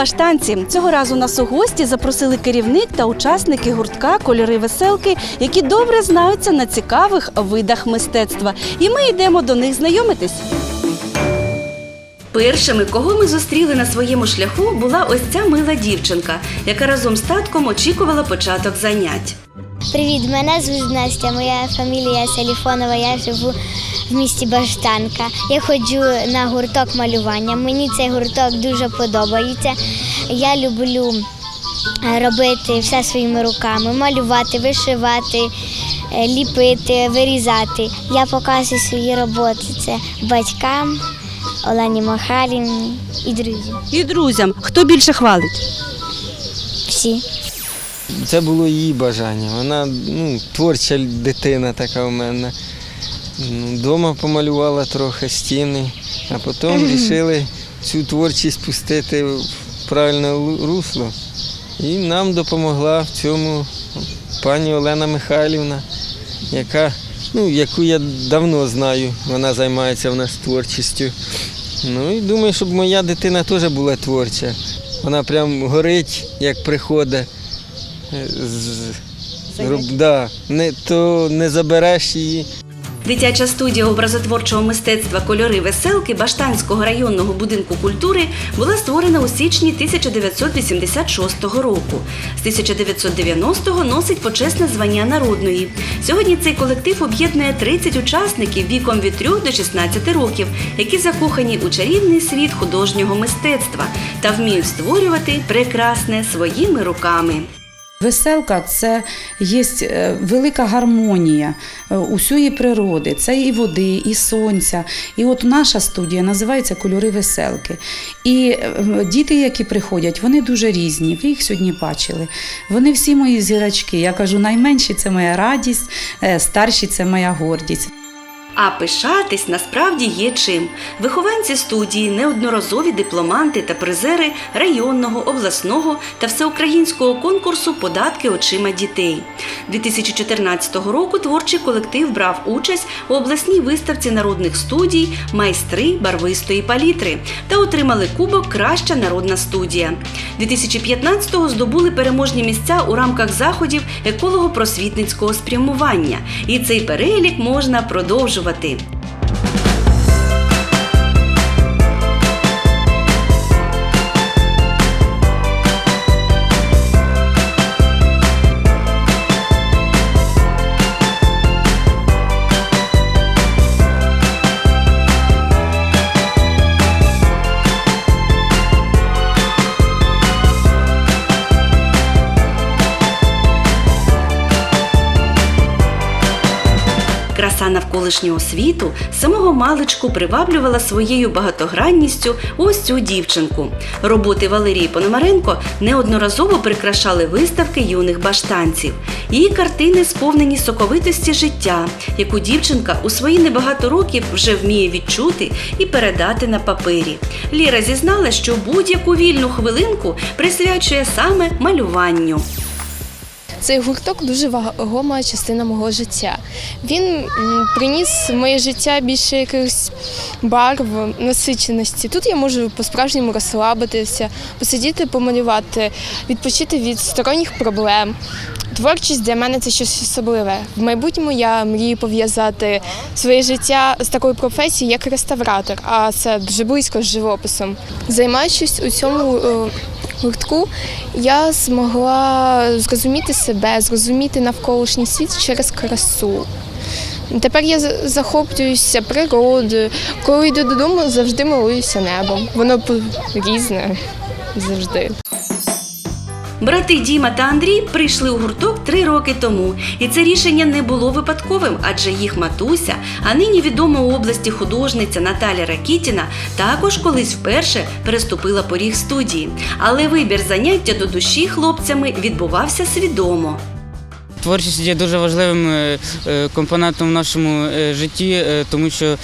Баштанці. Цього разу нас у гості запросили керівник та учасники гуртка Кольори веселки, які добре знаються на цікавих видах мистецтва. І ми йдемо до них знайомитись. Першими, кого ми зустріли на своєму шляху, була ось ця мила дівчинка, яка разом з татком очікувала початок занять. Привіт, мене звуть Настя, моя фамілія Саліфонова, я живу в місті Баштанка. Я ходжу на гурток малювання. Мені цей гурток дуже подобається. Я люблю е, робити все своїми руками, малювати, вишивати, е, ліпити, вирізати. Я показую свої роботи. Це батькам, Олені Махаліні і друзям. І друзям, хто більше хвалить? Всі. Це було її бажання. Вона ну, творча дитина така у мене. Ну, Дома помалювала трохи стіни, а потім вирішили цю творчість пустити в правильне русло. І нам допомогла в цьому пані Олена Михайлівна, яка, ну, яку я давно знаю, вона займається в нас творчістю. Ну і думаю, щоб моя дитина теж була творча. Вона прям горить, як приходить. Роб, да, не, то не забереш її. Дитяча студія образотворчого мистецтва Кольори веселки Баштанського районного будинку культури була створена у січні 1986 року. З 1990-го носить почесне звання народної. Сьогодні цей колектив об'єднує 30 учасників віком від 3 до 16 років, які закохані у чарівний світ художнього мистецтва та вміють створювати прекрасне своїми руками. Веселка це є е, велика гармонія е, усієї природи. Це і води, і сонця. І от наша студія називається Кольори веселки. І е, діти, які приходять, вони дуже різні. Ви їх сьогодні бачили. Вони всі мої зірочки. Я кажу, найменші це моя радість, старші це моя гордість. А пишатись насправді є чим. Вихованці студії, неодноразові дипломанти та призери районного, обласного та всеукраїнського конкурсу Податки очима дітей. 2014 року творчий колектив брав участь у обласній виставці народних студій Майстри барвистої палітри та отримали кубок Краща народна студія. 2015-го здобули переможні місця у рамках заходів еколого-просвітницького спрямування. І цей перелік можна продовжувати. Juva T. Краса навколишнього світу самого маличку приваблювала своєю багатогранністю ось цю дівчинку. Роботи Валерії Пономаренко неодноразово прикрашали виставки юних баштанців. Її картини сповнені соковитості життя, яку дівчинка у свої небагато років вже вміє відчути і передати на папері. Ліра зізнала, що будь-яку вільну хвилинку присвячує саме малюванню. Цей гурток дуже вагома частина мого життя. Він приніс в моє життя більше якихось барв, насиченості. Тут я можу по-справжньому розслабитися, посидіти, помалювати, відпочити від сторонніх проблем. Творчість для мене це щось особливе. В майбутньому я мрію пов'язати своє життя з такою професією, як реставратор, а це дуже близько з живописом. Займаючись у цьому е, гуртку, я змогла зрозуміти себе, зрозуміти навколишній світ через красу. Тепер я захоплююся природою. Коли йду додому, завжди милуюся небом. Воно різне завжди. Брати Діма та Андрій прийшли у гурток три роки тому, і це рішення не було випадковим, адже їх матуся, а нині відома у області художниця Наталя Ракітіна, також колись вперше переступила поріг студії. Але вибір заняття до душі хлопцями відбувався свідомо. Творчість є дуже важливим е, е, компонентом в нашому е, житті, тому що,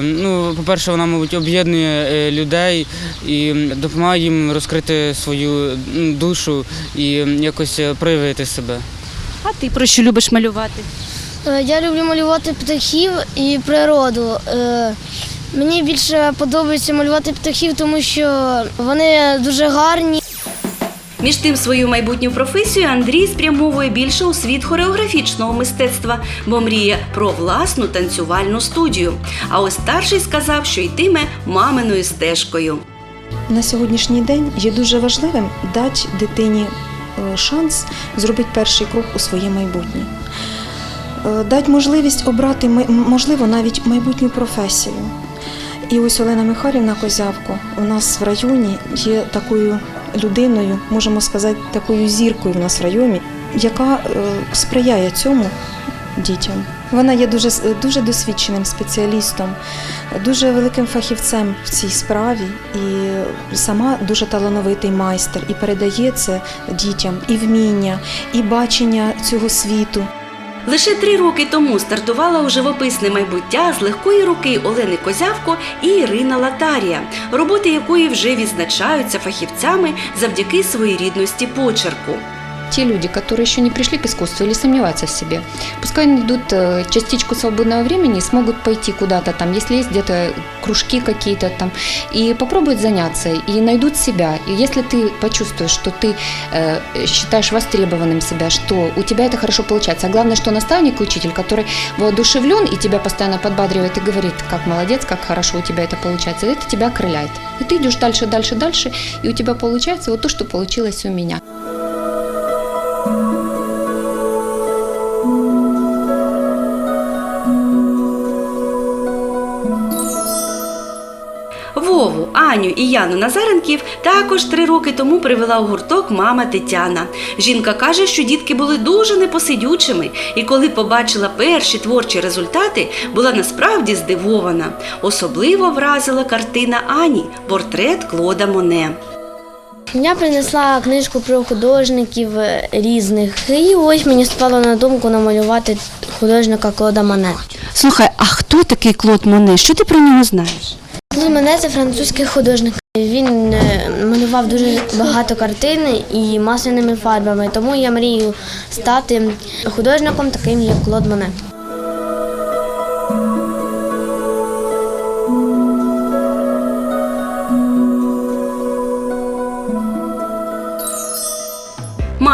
ну, по-перше, вона, мабуть, об'єднує людей і допомагає їм розкрити свою душу і якось проявити себе. А ти про що любиш малювати? Я люблю малювати птахів і природу. Мені більше подобається малювати птахів, тому що вони дуже гарні. Між тим, свою майбутню професію Андрій спрямовує більше у світ хореографічного мистецтва, бо мріє про власну танцювальну студію. А ось старший сказав, що йтиме маминою стежкою. На сьогоднішній день є дуже важливим дати дитині е, шанс зробити перший крок у своє майбутнє. Е, Дати можливість обрати можливо навіть майбутню професію. І ось Олена Михайлівна Козявко у нас в районі є такою людиною, можемо сказати, такою зіркою в нас в районі, яка е, сприяє цьому дітям. Вона є дуже, дуже досвідченим спеціалістом, дуже великим фахівцем в цій справі і сама дуже талановитий майстер і передає це дітям і вміння, і бачення цього світу. Лише три роки тому стартувала у живописне майбуття з легкої руки Олени Козявко і Ірина Латарія, роботи якої вже відзначаються фахівцями завдяки своєрідності почерку. Те люди, которые еще не пришли к искусству или сомневаются в себе, пускай найдут э, частичку свободного времени и смогут пойти куда-то там, если есть где-то кружки какие-то там, и попробуют заняться, и найдут себя. И если ты почувствуешь, что ты э, считаешь востребованным себя, что у тебя это хорошо получается, а главное, что наставник учитель, который воодушевлен и тебя постоянно подбадривает и говорит, как молодец, как хорошо у тебя это получается, это тебя окрыляет. И ты идешь дальше, дальше, дальше, и у тебя получается вот то, что получилось у меня. Аню і Яну Назаренків також три роки тому привела у гурток мама Тетяна. Жінка каже, що дітки були дуже непосидючими, і коли побачила перші творчі результати, була насправді здивована. Особливо вразила картина Ані портрет Клода Моне. Я принесла книжку про художників різних, і ось мені спало на думку намалювати художника Клода Мане. Слухай, а хто такий Клод Моне? Що ти про нього знаєш? Клод мене це французький художник. Він е, малював дуже багато картин і масляними фарбами, тому я мрію стати художником таким, як Клод Моне.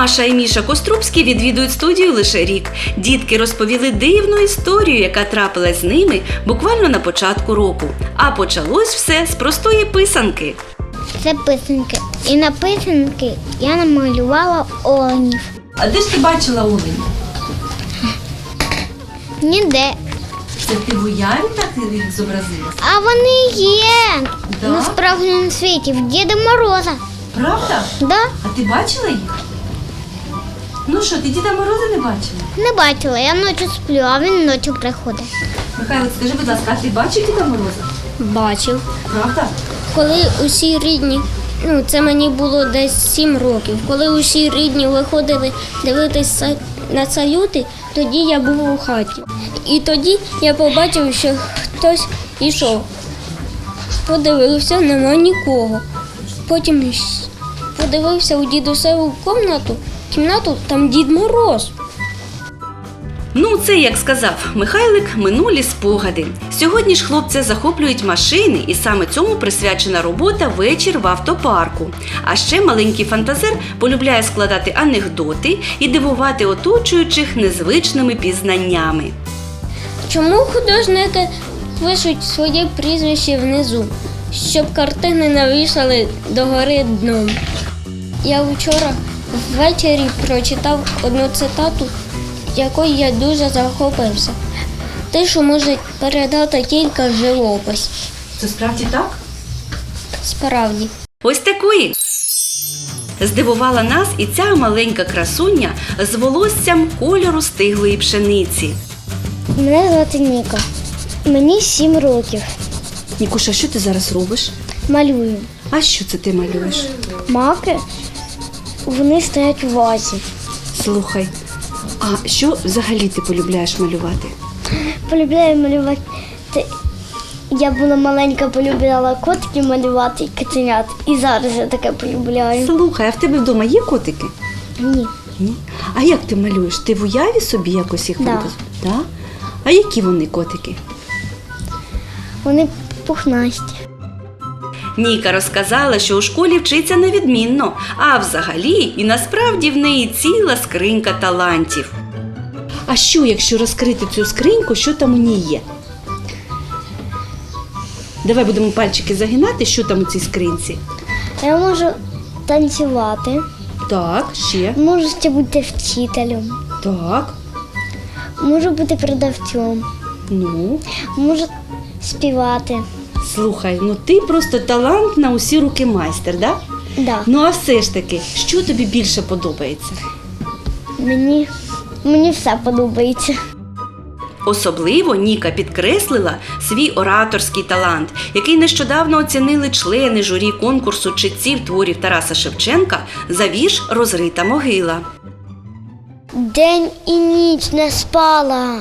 Маша і Міша Кострубські відвідують студію лише рік. Дітки розповіли дивну історію, яка трапилась з ними буквально на початку року. А почалось все з простої писанки. Це писанки. І на писанки я намалювала оленів. А де ж ти бачила олень? Ніде. Це ти в уяві так їх зобразила? А вони є Да? на справжньому світі в Діда Мороза. Правда? Да? А ти бачила їх? Ну що, ти Діда Мороза не бачила? Не бачила, я ночі сплю, а він ночі приходить. Михайло, скажи, будь ласка, а ти бачив Діда Мороза? Бачив. Правда? Коли усі рідні, ну це мені було десь сім років. Коли усі рідні виходили дивитися на салюти, тоді я був у хаті. І тоді я побачив, що хтось ішов. Подивився, нема нікого. Потім подивився у дідусеву кімнату, кімнату там Дід Мороз. Ну, це як сказав Михайлик, минулі спогади. Сьогодні ж хлопця захоплюють машини, і саме цьому присвячена робота вечір в автопарку. А ще маленький фантазер полюбляє складати анекдоти і дивувати оточуючих незвичними пізнаннями. Чому художники пишуть своє прізвище внизу, щоб картини навішали догори дном? Я вчора ввечері прочитав одну цитату, якою я дуже захопився. Тишу може передати тільки живопис. Це справді так? Справді. Ось такої. Здивувала нас і ця маленька красуня з волоссям кольору стиглої пшениці. Мене звати Ніка. Мені сім років. Нікуша, що ти зараз робиш? Малюю. А що це ти малюєш? Маки вони стоять у вазі. Слухай, а що взагалі ти полюбляєш малювати? полюбляю малювати. Я була маленька, полюбляла котиків малювати і киценят. І зараз я таке полюбляю. Слухай, а в тебе вдома є котики? Ні. Ні. А як ти малюєш? Ти в уяві собі якось їх Да. фантазуєш? Да. А які вони котики? Вони пухнасті. Ніка розказала, що у школі вчиться невідмінно, а взагалі і насправді в неї ціла скринька талантів. А що, якщо розкрити цю скриньку, що там у ній є? Давай будемо пальчики загинати, що там у цій скринці. Я можу танцювати, Так, ще. можу ще бути вчителем, Так. можу бути продавцем, Ну, можу співати. Слухай, ну ти просто талант на усі руки майстер, да? Да. Ну а все ж таки, що тобі більше подобається? Мені, мені все подобається. Особливо Ніка підкреслила свій ораторський талант, який нещодавно оцінили члени журі конкурсу читців творів Тараса Шевченка за вірш Розрита могила. День і ніч не спала,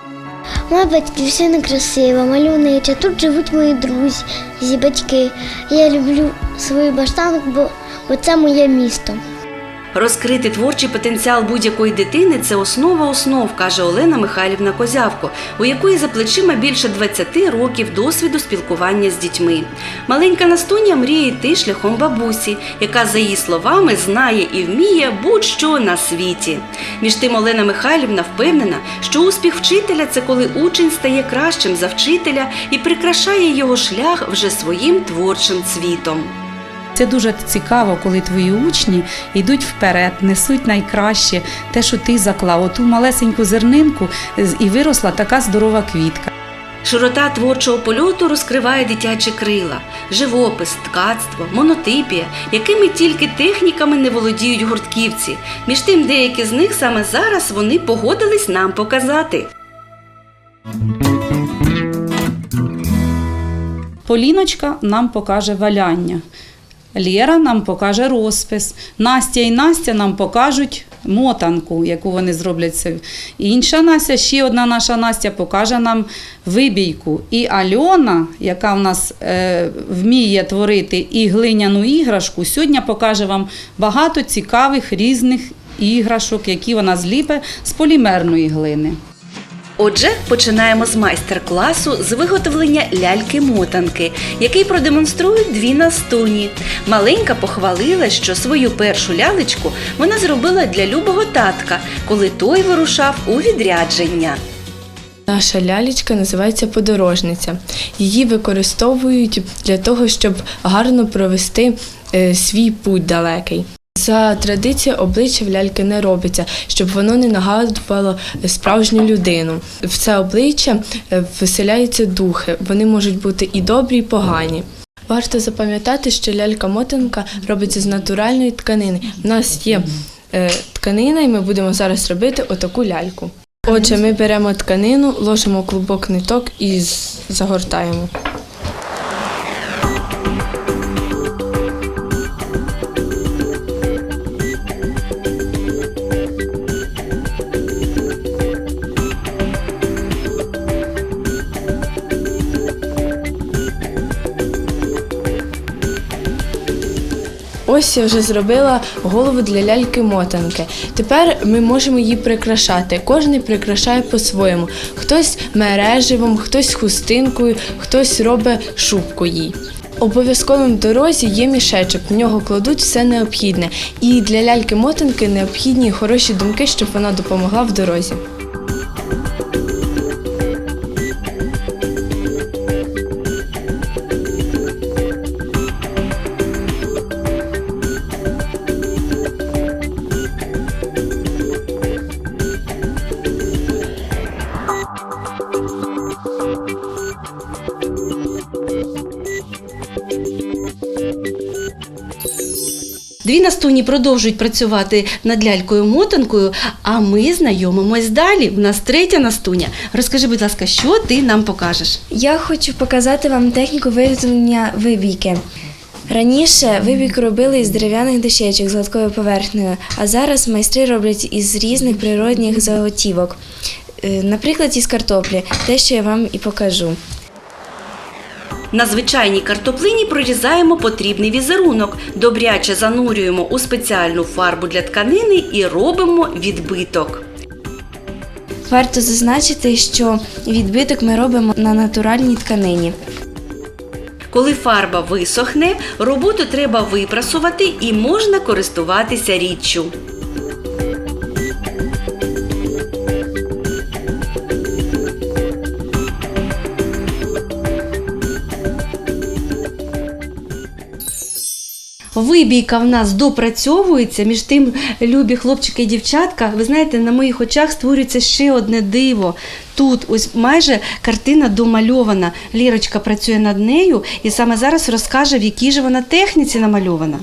Моя батьківщина красива, мальовнича. Тут живуть мої друзі, зі батьки. Я люблю свою баштанку, бо це моє місто. Розкрити творчий потенціал будь-якої дитини це основа основ, каже Олена Михайлівна Козявко, у якої за плечима більше 20 років досвіду спілкування з дітьми. Маленька Настуня мріє йти шляхом бабусі, яка, за її словами, знає і вміє будь-що на світі. Між тим Олена Михайлівна впевнена, що успіх вчителя це коли учень стає кращим за вчителя і прикрашає його шлях вже своїм творчим цвітом. Це дуже цікаво, коли твої учні йдуть вперед, несуть найкраще, те, що ти заклав, оту малесеньку зернинку і виросла така здорова квітка. Широта творчого польоту розкриває дитячі крила, живопис, ткацтво, монотипія, якими тільки техніками не володіють гуртківці. Між тим, деякі з них саме зараз вони погодились нам показати. Поліночка нам покаже валяння. Лєра нам покаже розпис. Настя і Настя нам покажуть мотанку, яку вони зроблять. Інша Настя, ще одна наша Настя покаже нам вибійку. І Альона, яка в нас е, вміє творити і глиняну іграшку, сьогодні покаже вам багато цікавих різних іграшок, які вона зліпе з полімерної глини. Отже, починаємо з майстер-класу з виготовлення ляльки-мотанки, який продемонструють дві настуні. Маленька похвалила, що свою першу лялечку вона зробила для любого татка, коли той вирушав у відрядження. Наша лялечка називається подорожниця. Її використовують для того, щоб гарно провести е, свій путь далекий. За традицією обличчя в ляльки не робиться, щоб воно не нагадувало справжню людину. В це обличчя е, виселяються духи. Вони можуть бути і добрі, і погані. Варто запам'ятати, що лялька-мотанка робиться з натуральної тканини. У нас є е, тканина, і ми будемо зараз робити отаку ляльку. Отже, ми беремо тканину, ложимо клубок ниток і загортаємо. Ось я вже зробила голову для ляльки-мотанки. Тепер ми можемо її прикрашати. Кожен прикрашає по-своєму. Хтось мереживом, хтось хустинкою, хтось робить шубку їй. Обов'язковим дорозі є мішечок, в нього кладуть все необхідне. І для ляльки-мотанки необхідні хороші думки, щоб вона допомогла в дорозі. Дві настуні продовжують працювати над лялькою-мотанкою, а ми знайомимось далі. В нас третя настуня. Розкажи, будь ласка, що ти нам покажеш? Я хочу показати вам техніку виготовлення вибійки. Раніше вибік робили із дерев'яних дощечок з гладкою поверхнею, а зараз майстри роблять із різних природних заготівок, Е, наприклад, із картоплі, те, що я вам і покажу. На звичайній картоплині прорізаємо потрібний візерунок, добряче занурюємо у спеціальну фарбу для тканини і робимо відбиток. Варто зазначити, що відбиток ми робимо на натуральній тканині. Коли фарба висохне, роботу треба випрасувати і можна користуватися річчю. Вибійка в нас допрацьовується. Між тим, любі хлопчики і дівчатка, ви знаєте, на моїх очах створюється ще одне диво. Тут ось майже картина домальована. Лірочка працює над нею і саме зараз розкаже, в якій же вона техніці намальована.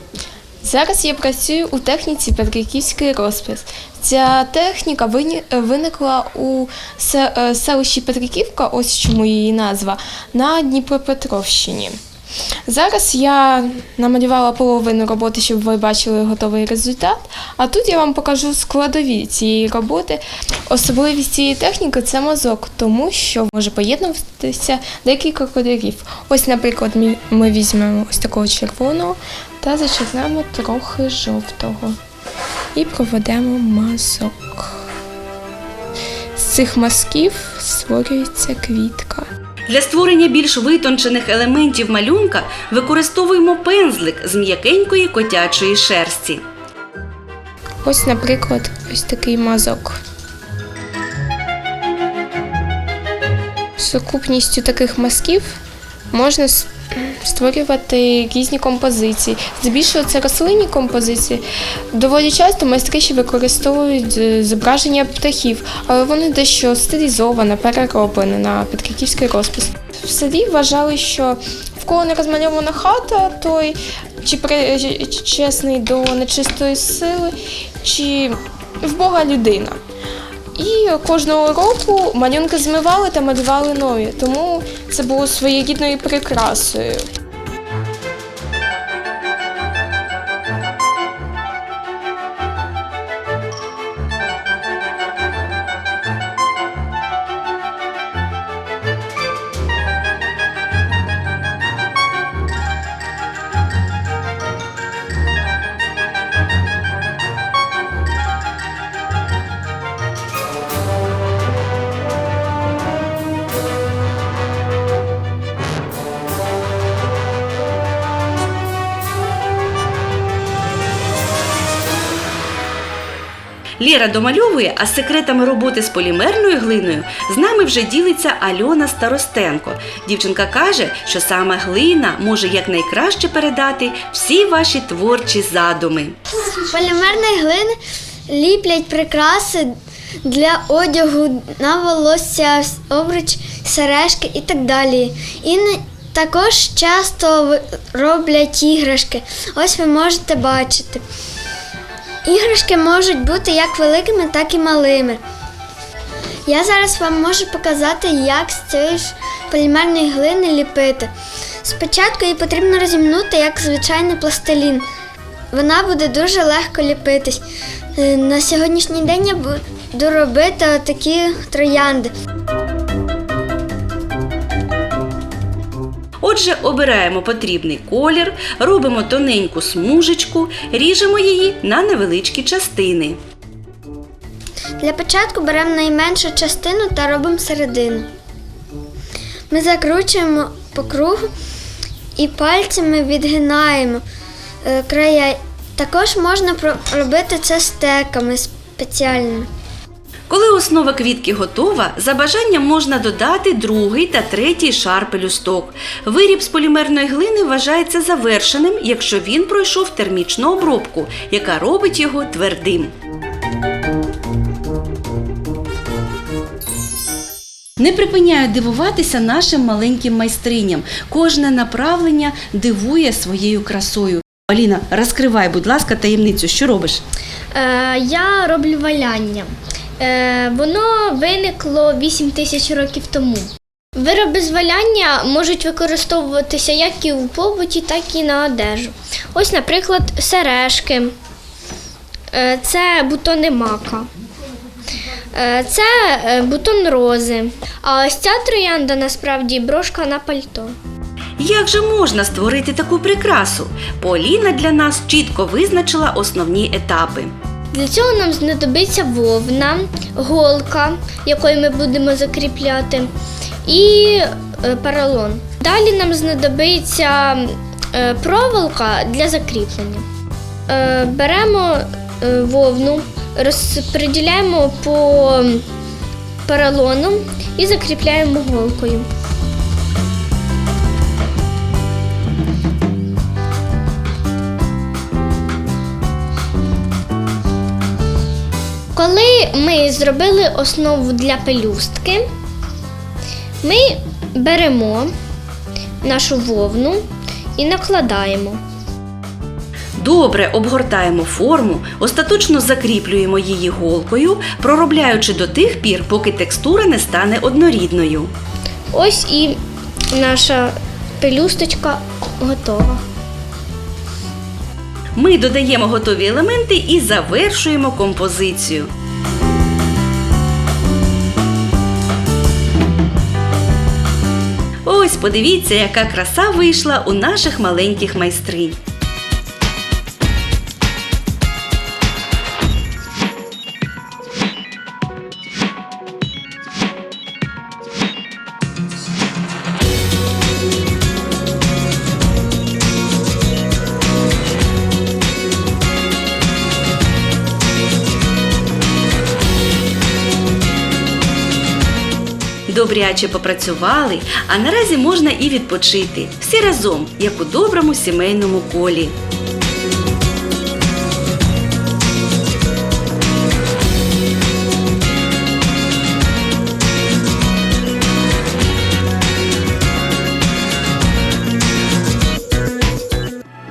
Зараз я працюю у техніці Петриківський розпис. Ця техніка виникла у е, селищі Петриківка, ось чому її назва, на Дніпропетровщині. Зараз я намалювала половину роботи, щоб ви бачили готовий результат. А тут я вам покажу складові цієї роботи. Особливість цієї техніки це мазок, тому що може поєднуватися декілька кольорів. Ось, наприклад, ми візьмемо ось такого червоного та зачернемо трохи жовтого і проведемо мазок. З цих мазків створюється квітка. Для створення більш витончених елементів малюнка використовуємо пензлик з м'якенької котячої шерсті. Ось, наприклад, ось такий мазок. Сукупністю таких мазків можна створювати різні композиції. Здебільшого це рослинні композиції. Доволі часто майстри ще використовують е, зображення птахів, але вони дещо стилізоване, перероблене на петриківський розпис. В селі вважали, що в кого не розмальована хата, той чи при- чесний до нечистої сили, чи в Бога людина. І кожного року малюнки змивали та малювали нові, тому це було своєрідною прикрасою. Лєра домальовує, а секретами роботи з полімерною глиною з нами вже ділиться Альона Старостенко. Дівчинка каже, що саме глина може якнайкраще передати всі ваші творчі задуми. Полімерної глини ліплять прикраси для одягу на волосся, обруч, сережки і так далі. І також часто роблять іграшки. Ось ви можете бачити. Іграшки можуть бути як великими, так і малими. Я зараз вам можу показати, як з цієї ж полімерної глини ліпити. Спочатку її потрібно розімнути як звичайний пластилін. Вона буде дуже легко ліпитись. Е, На сьогоднішній день я буду робити такі троянди. Отже, обираємо потрібний колір, робимо тоненьку смужечку, ріжемо її на невеличкі частини. Для початку беремо найменшу частину та робимо середину. Ми закручуємо по кругу і пальцями відгинаємо е, края. Також можна робити це стеками спеціальними. Коли основа квітки готова, за бажанням можна додати другий та третій шар пелюсток. Виріб з полімерної глини вважається завершеним, якщо він пройшов термічну обробку, яка робить його твердим. Не припиняю дивуватися нашим маленьким майстриням. Кожне направлення дивує своєю красою. Аліна, розкривай, будь ласка, таємницю, що робиш? Е, я роблю валяння. Е, воно виникло 8 тисяч років тому. Вироби з можуть використовуватися як і у побуті, так і на одежу. Ось, наприклад, сережки. Е, Це бутони мака. Е, Це бутон рози. А ось ця троянда насправді брошка на пальто. Як же можна створити таку прикрасу? Поліна для нас чітко визначила основні етапи. Для цього нам знадобиться вовна, голка, якою ми будемо закріпляти, і е, поролон. Далі нам знадобиться е, проволока для закріплення. Е, Беремо вовну, розподіляємо по поролону і закріпляємо голкою. Коли ми зробили основу для пелюстки, ми беремо нашу вовну і накладаємо. Добре обгортаємо форму, остаточно закріплюємо її голкою, проробляючи до тих пір, поки текстура не стане однорідною. Ось і наша пелюсточка готова. Ми додаємо готові елементи і завершуємо композицію. Ось подивіться, яка краса вийшла у наших маленьких майстринь. Добряче попрацювали, а наразі можна і відпочити. Всі разом, як у доброму сімейному колі.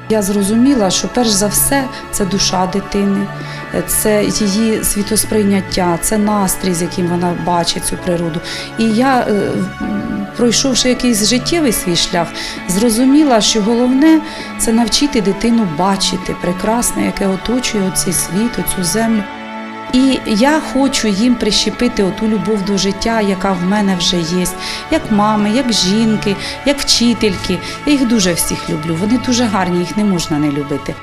Я зрозуміла, що перш за все це душа дитини, це її світосприйняття, це настрій, з яким вона бачить цю природу. І я, е, пройшовши якийсь життєвий свій шлях, зрозуміла, що головне це навчити дитину бачити прекрасне, яке оточує цей світ, оцю землю. І я хочу їм прищепити оту любов до життя, яка в мене вже є, як мами, як жінки, як вчительки. Я їх дуже всіх люблю. Вони дуже гарні, їх не можна не любити.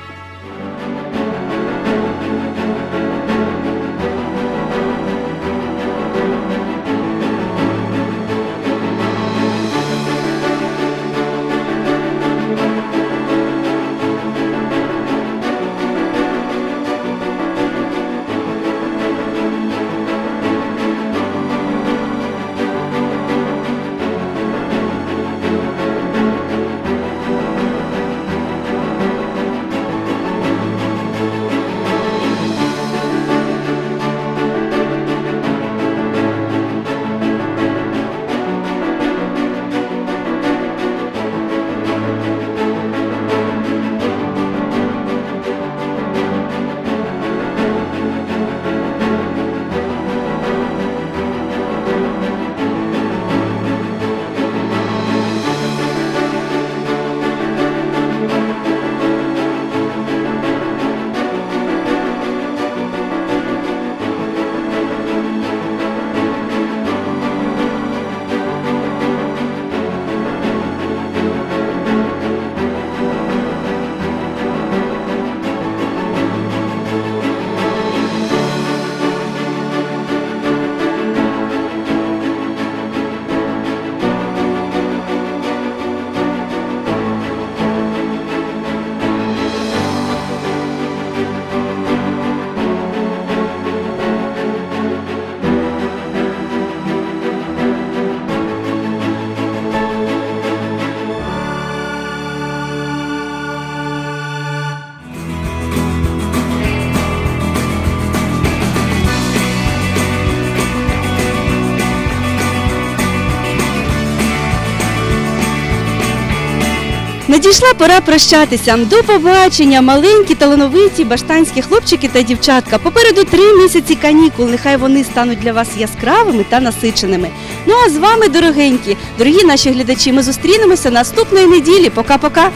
Надійшла пора прощатися. До побачення, маленькі талановиті баштанські хлопчики та дівчатка. Попереду три місяці канікул. Нехай вони стануть для вас яскравими та насиченими. Ну а з вами, дорогенькі, дорогі наші глядачі, ми зустрінемося наступної неділі. Пока-пока.